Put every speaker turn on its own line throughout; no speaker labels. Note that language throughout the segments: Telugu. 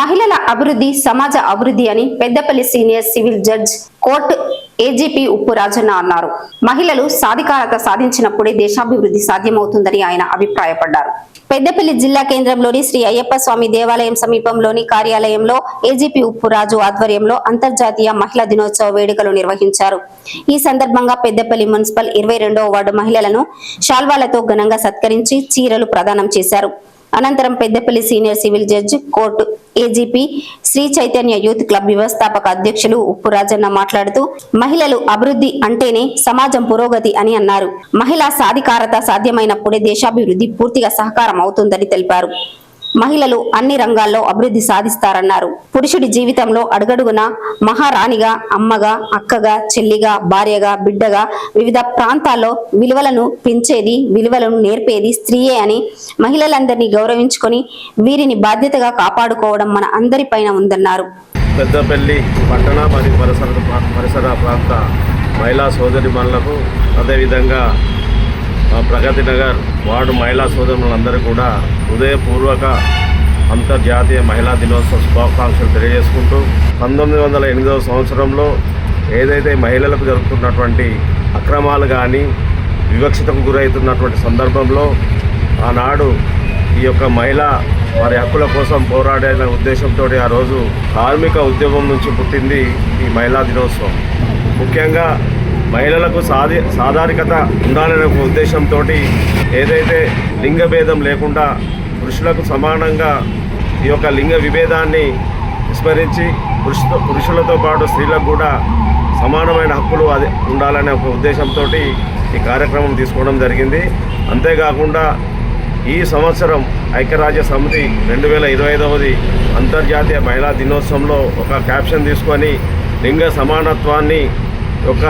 మహిళల అభివృద్ధి సమాజ అభివృద్ధి అని Peddapalli senior civil judge court AGP Uppu Rajanna అన్నారు. మహిళలు సాధికారత సాధించినప్పుడే దేశాభివృద్ధి సాధ్యమవుతుందని ఆయన అభిప్రాయపడ్డారు. పెద్దపల్లి జిల్లా కేంద్రంలోని శ్రీ అయ్యప్ప స్వామి దేవాలయం సమీపంలోని కార్యాలయంలో ఏజీపీ ఉప్పు రాజు ఆధ్వర్యంలో అంతర్జాతీయ మహిళా దినోత్సవ వేడుకలు నిర్వహించారు. ఈ సందర్భంగా పెద్దపల్లి మున్సిపల్ ఇరవై వార్డు మహిళలను శాల్వాలతో ఘనంగా సత్కరించి చీరలు ప్రదానం చేశారు. అనంతరం Peddapalli senior civil judge court AGP Shri Chaitanya youth club వ్యవస్థాపక అధ్యక్షులు ఉప్పు రాజన్న మాట్లాడుతూ మహిళలు అభివృద్ధి అంటేనే సమాజం పురోగతి అని అన్నారు. మహిళా సాధికారత సాధ్యమైనప్పుడే దేశాభివృద్ధి పూర్తిగా సహకారం అవుతుందని తెలిపారు. మహిళలు అన్ని రంగాల్లో అభివృద్ధి సాధిస్తారన్నారు. పురుషుడి జీవితంలో అడుగడుగున మహారాణిగా అమ్మగా అక్కగా చెల్లిగా భార్యగా బిడ్డగా వివిధ ప్రాంతాల్లో విలువలను పెంచేది విలువలను నేర్పేది స్త్రీయే అని మహిళలందరినీ గౌరవించుకొని వీరిని బాధ్యతగా కాపాడుకోవడం మన అందరిపైన ఉందన్నారు.
పెద్దపల్లి పట్టణ మరియు పరిసర పరిసర ప్రాంత మహిళా సోదరిమణులకు అదేవిధంగా ప్రగతి నగర్ వార్డు మహిళా సోదరులందరూ కూడా హృదయపూర్వక అంతర్జాతీయ మహిళా దినోత్సవ శుభాకాంక్షలు తెలియజేసుకుంటూ పంతొమ్మిది వందల ఎనిమిదవ సంవత్సరంలో ఏదైతే మహిళలకు జరుగుతున్నటువంటి అక్రమాలు కానీ వివక్షతకు గురవుతున్నటువంటి సందర్భంలో ఆనాడు ఈ యొక్క మహిళ వారి హక్కుల కోసం పోరాడే ఉద్దేశంతో ఆ రోజు కార్మిక ఉద్యమం నుంచి పుట్టింది ఈ మహిళా దినోత్సవం. ముఖ్యంగా మహిళలకు సాధి సాధారికత ఉండాలనే ఒక ఉద్దేశంతో ఏదైతే లింగ భేదం లేకుండా పురుషులకు సమానంగా ఈ యొక్క లింగ విభేదాన్ని విస్మరించి పురుషుతో పురుషులతో పాటు స్త్రీలకు కూడా సమానమైన హక్కులు అది ఉండాలనే ఒక ఉద్దేశంతో ఈ కార్యక్రమం తీసుకోవడం జరిగింది. అంతేకాకుండా ఈ సంవత్సరం ఐక్యరాజ్య సమితి రెండు వేల ఇరవై ఐదవది అంతర్జాతీయ మహిళా దినోత్సవంలో ఒక క్యాప్షన్ తీసుకొని లింగ సమానత్వాన్ని ఒక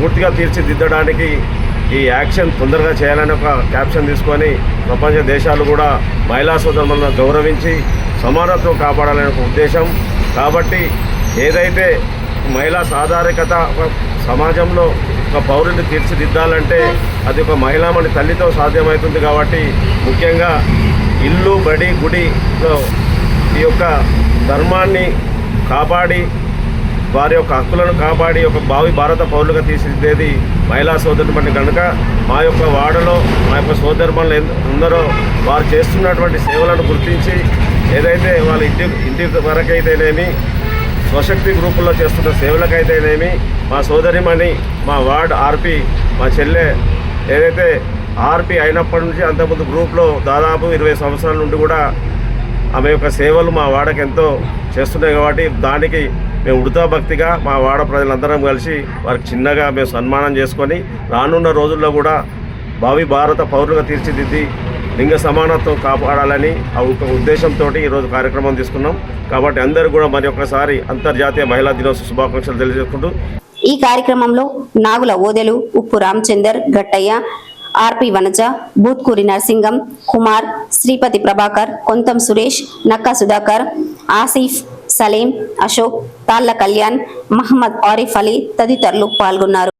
పూర్తిగా తీర్చిదిద్దడానికి ఈ యాక్షన్ తొందరగా చేయాలని ఒక క్యాప్షన్ తీసుకొని ప్రపంచ దేశాలు కూడా మహిళా సోదరులను గౌరవించి సమానత్వం కాపాడాలనే ఒక ఉద్దేశం. కాబట్టి ఏదైతే మహిళా సాధారికత సమాజంలో ఒక పౌరుని తీర్చిదిద్దాలంటే అది ఒక మహిళామణి తల్లితో సాధ్యమవుతుంది కాబట్టి ముఖ్యంగా ఇల్లు బడి గుడిలో ఈ యొక్క ధర్మాన్ని కాపాడి వారి యొక్క హక్కులను కాపాడి ఒక భావి భారత పౌరులుగా తీర్చిదిద్దేది మహిళా సోదరుమని కనుక మా యొక్క వాడలో మా యొక్క సోదరుమణులు ఎంత ఉందరో వారు చేస్తున్నటువంటి సేవలను గుర్తించి ఏదైతే వాళ్ళ ఇంటి ఇంటి వరకైతేనేమి స్వశక్తి గ్రూపుల్లో చేస్తున్న సేవలకైతేనేమి మా సోదరిమణి మా వార్డ్ ఆర్పి మా చెల్లె ఏదైతే ఆర్పి అయినప్పటి నుంచి అంతకుముందు గ్రూప్లో దాదాపు ఇరవై సంవత్సరాల నుండి కూడా ఆమె యొక్క సేవలు మా వాడకి ఎంతో చేస్తున్నాయి కాబట్టి దానికి మేము ఉడతా భక్తిగా మా వాడ ప్రజలందరం కలిసి వారికి చిన్నగా మేము సన్మానం చేసుకొని రానున్న రోజుల్లో కూడా భావి భారత పౌరులుగా తీర్చిదిద్ది లింగ సమానత్వం కాపాడాలని ఆ ఒక ఉద్దేశంతో ఈరోజు కార్యక్రమం తీసుకున్నాం. కాబట్టి అందరూ కూడా మరి ఒక్కసారి అంతర్జాతీయ మహిళా దినోత్సవ శుభాకాంక్షలు తెలియజేసుకుంటూ
ఈ కార్యక్రమంలో నాగుల ఓదెలు ఉప్పు రామచందర్ గట్టయ్య ఆర్పి వనజ బూత్కూరి నరసింగం కుమార్ శ్రీపతి ప్రభాకర్ కొంతం సురేష్ నక్కా సుధాకర్ ఆసిఫ్ సలీం అశోక్ తాళ్ళ కళ్యాణ్ మహమ్మద్ ఆరిఫ్ అలీ తదితరులు పాల్గొన్నారు.